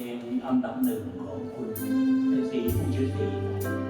เพลงอันดับหนึ่งของคุณเป็นสีผู้ชื่อสี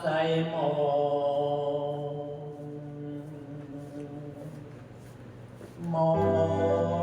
ใส่หมองมอง